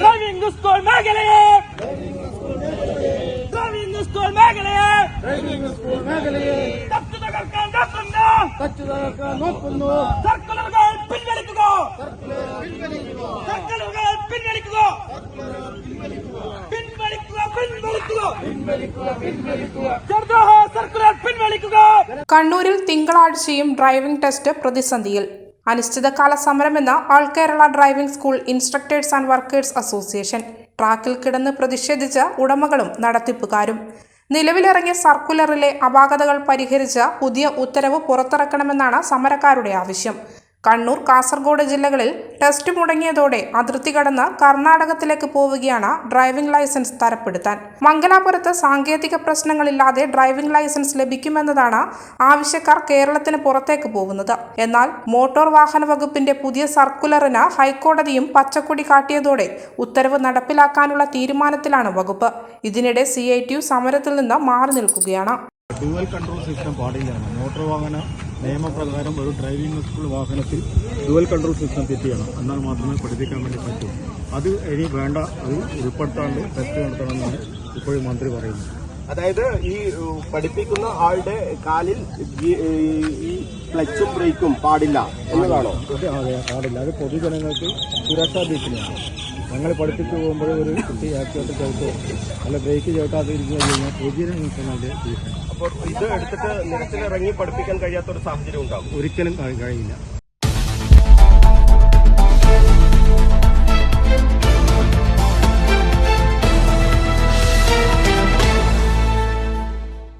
Driving school மேகலையே driving school மேகலையே driving school மேகலையே தச்சுதகர்க்க நோக்கணும் தச்சுதகர்க்க நோக்கணும் தற்கொலைகள் பின்வலிக்குதோ தற்கொலைகள் பின்வலிக்குதோ சர்க்குலர் കണ്ണൂരിൽ തിങ്കളാഴ്ചയും ഡ്രൈവിംഗ് ടെസ്റ്റ് പ്രതിസന്ധിയിൽ. അനിശ്ചിതകാല സമരമെന്ന all Kerala driving school instructors and workers association ട്രാക്കിൽ കിടന്ന് പ്രതിഷേധിച്ച ഉടമകളും നടത്തിപ്പുകാരും. നിലവിലിറങ്ങിയ സർക്കുലറിലെ അപാകതകൾ പരിഹരിച്ച പുതിയ ഉത്തരവ് പുറത്തിറക്കണമെന്നാണ് സമരക്കാരുടെ ആവശ്യം. കണ്ണൂർ കാസർഗോഡ് ജില്ലകളിൽ ടെസ്റ്റ് മുടങ്ങിയതോടെ അതിർത്തി കടന്ന് കർണാടകത്തിലേക്ക് പോവുകയാണ് ഡ്രൈവിംഗ് ലൈസൻസ് തരപ്പെടുത്താൻ. മംഗലാപുരത്ത് സാങ്കേതിക പ്രശ്നങ്ങളില്ലാതെ ഡ്രൈവിംഗ് ലൈസൻസ് ലഭിക്കുമെന്നതാണ് ആവശ്യക്കാർ കേരളത്തിന് പുറത്തേക്ക് പോകുന്നത്. എന്നാൽ മോട്ടോർ വാഹന വകുപ്പിന്റെ പുതിയ സർക്കുലറിന് ഹൈക്കോടതിയും പച്ചക്കൊടി കാട്ടിയതോടെ ഉത്തരവ് നടപ്പിലാക്കാനുള്ള തീരുമാനത്തിലാണ് വകുപ്പ്. ഇതിനിടെ സി സമരത്തിൽ നിന്ന് മാറി നിൽക്കുകയാണ്. ഡ്യുവൽ കൺട്രോൾ സിസ്റ്റം പാടില്ല. മോട്ടോർ വാഹന നിയമപ്രകാരം ഒരു ഡ്രൈവിംഗ് സ്കൂൾ വാഹനത്തിൽ ഡുവൽ കൺട്രോൾ സിസ്റ്റം ഫിറ്റ് ചെയ്യണം എന്നാൽ മാത്രമേ പഠിപ്പിക്കാൻ വേണ്ടി പറ്റൂ. അത് ഇനി വേണ്ട. അത് ഉൾപ്പെടുത്താണ്ട് ടെസ്റ്റ് നടത്തണമെന്നാണ് ഇപ്പോഴും മന്ത്രി പറയുന്നത് അതായത് ഈ പഠിപ്പിക്കുന്ന ആളുടെ കാലിൽ ഈ ക്ലച്ചും ബ്രേക്കും പാടില്ല എന്നതാണോ? അതെ അതെ പാടില്ല. അത് പൊതുജനങ്ങൾക്ക് സുരക്ഷാ ഭീഷണിയാണ്. ഞങ്ങൾ പഠിപ്പിച്ചു പോകുമ്പോൾ ഒരു കുട്ടി ആക്സിഡന്റ് ചവിട്ടോ അല്ല ബ്രേക്ക് ചവിട്ടാതെ ഇരിക്കുന്ന കഴിഞ്ഞാൽ പൊതുജനങ്ങൾക്ക് നിൽക്കുന്നതിന്റെ അപ്പോൾ ഇത് എടുത്തിട്ട് നിരത്തിലിറങ്ങി പഠിപ്പിക്കാൻ കഴിയാത്ത ഒരു സാഹചര്യം ഉണ്ടാകും. ഒരിക്കലും കഴി- കഴിയില്ല.